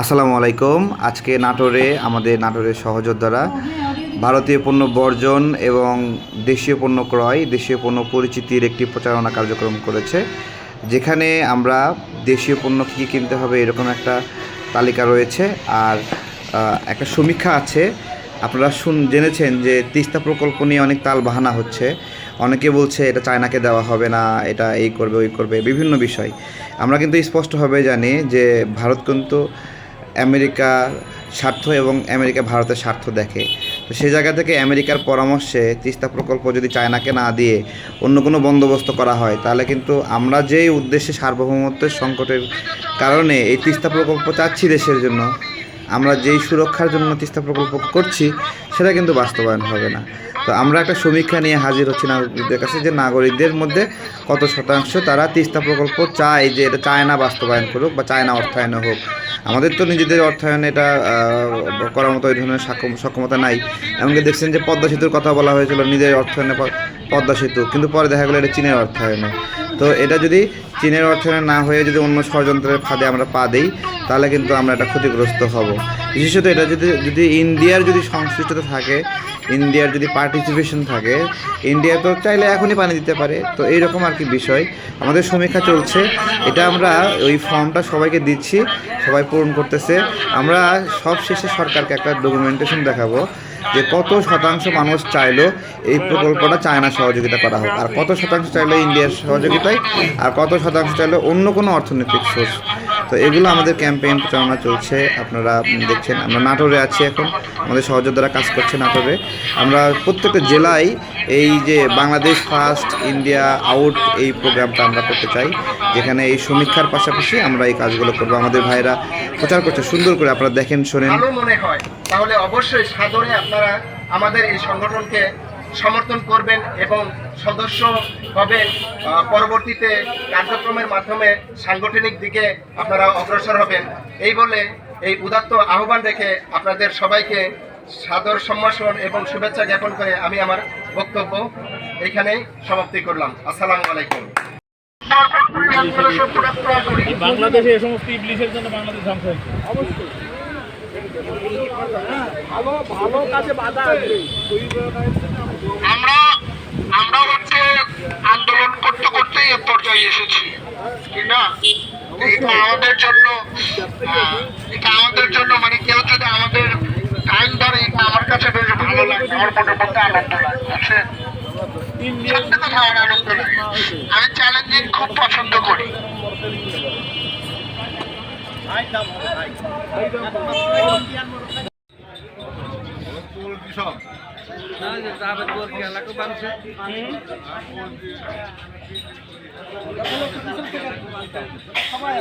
আসসালামু আলাইকুম। আজকে নাটোরে, আমাদের নাটোরের সহযোদ্ধারা ভারতীয় পণ্য বর্জন এবং দেশীয় পণ্য ক্রয়, দেশীয় পণ্য পরিচিতির একটি প্রচারণা কার্যক্রম করেছে, যেখানে আমরা দেশীয় পণ্য কী কিনতে হবে এরকম একটা তালিকা রয়েছে। আর একটা সমীক্ষা আছে আপনারা শুন, জেনেছেন যে তিস্তা প্রকল্প নিয়ে অনেক তাল বাহানা হচ্ছে। অনেকে বলছে এটা চায়নাকে দেওয়া হবে না, এটা এই করবে, ওই করবে, বিভিন্ন বিষয়। আমরা কিন্তু স্পষ্টভাবে জানি যে ভারত কিন্তু আমেরিকার স্বার্থ এবং আমেরিকা ভারতের স্বার্থ দেখে। তো সেই জায়গা থেকে আমেরিকার পরামর্শে তিস্তা প্রকল্প যদি চায়নাকে না দিয়ে অন্য কোনো বন্দোবস্ত করা হয়, তাহলে কিন্তু আমরা যেই উদ্দেশ্যে সার্বভৌমত্বের সংকটের কারণে এই তিস্তা প্রকল্প চাচ্ছি দেশের জন্য আমরা যেই সুরক্ষার জন্য তিস্তা প্রকল্প করছি, সেটা কিন্তু বাস্তবায়ন হবে না। তো আমরা একটা সমীক্ষা নিয়ে হাজির হচ্ছি নাগরিকদের কাছে যে নাগরিকদের মধ্যে কত শতাংশ তারা তিস্তা প্রকল্প চায় যে এটা চায় না বাস্তবায়ন করুক বা চায় না অর্থায়নে হোক। আমাদের তো নিজেদের অর্থায়নে এটা করার মতো ওই ধরনের সক্ষম- সক্ষমতা নাই। এমনকি দেখছেন যে পদ্মা সেতুর কথা বলা হয়েছিল, নিজের অর্থায়নে পদ্মা সেতু। কিন্তু পরে দেখা গেলো এটা চীনের অর্থায়নে। তো এটা যদি চীনের অর্থায়নে না হয়ে যদি অন্য ষড়যন্ত্রের ফাঁদে আমরা পা দিই, তাহলে কিন্তু আমরা এটা ক্ষতিগ্রস্ত হব। বিশেষত এটা যদি যদি ইন্ডিয়ার যদি সংশ্লিষ্টতা থাকে ইন্ডিয়ার যদি পার্টিসিপেশন থাকে ইন্ডিয়া তো চাইলে এখনই পানি দিতে পারে। তো এইরকম আর কি বিষয়। আমাদের সমীক্ষা চলছে। এটা আমরা ওই ফর্মটা সবাইকে দিচ্ছি, সবাই পূরণ করতেছে। আমরা সব শেষে সরকারকে একটা ডকুমেন্টেশন দেখাবো যে কত শতাংশ মানুষ চাইলো এই প্রকল্পটা চায়না সহযোগিতা করা হোক। আর কত শতাংশ চাইলো ইন্ডিয়ার সহযোগিতায়, আর কত শতাংশ চাইলো অন্য কোনো অর্থনৈতিক সোর্স তো এগুলো আমাদের ক্যাম্পেইন প্রচারণা চলছে। আপনারা দেখছেন, আমরা নাটোরে আছি এখন। আমাদের সহযোদ্ধারা কাজ করছে নাটোরে। আমরা প্রত্যেকটা জেলায় এই যে বাংলাদেশ ফার্স্ট, ইন্ডিয়া আউট এই প্রোগ্রামটা আমরা করতে চাই। যেখানে এই সমীক্ষার পাশাপাশি আমরা এই কাজগুলো করব। আমাদের ভাইরা প্রচার করছে, সুন্দর করে আপনারা দেখেন, শোনেন। মনে হয়। তাহলে অবশ্যই সাদরে আপনারা আমাদের এই সংগঠনকে সমর্থন করবেন এবং সদস্য হবেন পরবর্তীতে কার্যক্রমের মাধ্যমে সাংগঠনিক দিকে আপনারা অগ্রসর হবেন। এই বলে এই উদাত্ত আহ্বান রেখে আপনাদের সবাইকে সাদর সম্ভাষণ এবং শুভেচ্ছা জ্ঞাপন করে আমি আমার বক্তব্য এখানেই সমাপ্তি করলাম। আসসালামু আলাইকুম। বাংলাদেশে এই সমস্ত ইবলিশের জন্য বাংলাদেশ ধ্বংস হয়েছে। অবশ্যই ভালো ভালো কাজে বাধা আসবে আমরা আমরা হচ্ছে আন্দোলন করতে করতে এ পর্যায়ে এসেছি। ঠিক না? এটা আমাদের জন্য এটা আমাদের জন্য মানে কেউ যদি আমাদের এটা আমার কাছে বেশ ভালো লাগে, আমার মনের মধ্যে আনন্দ লাগে বুঝছেন সত্যি কথা আমার আনন্দ লাগে। আমি চ্যালেঞ্জিং খুব পছন্দ করি। সবাই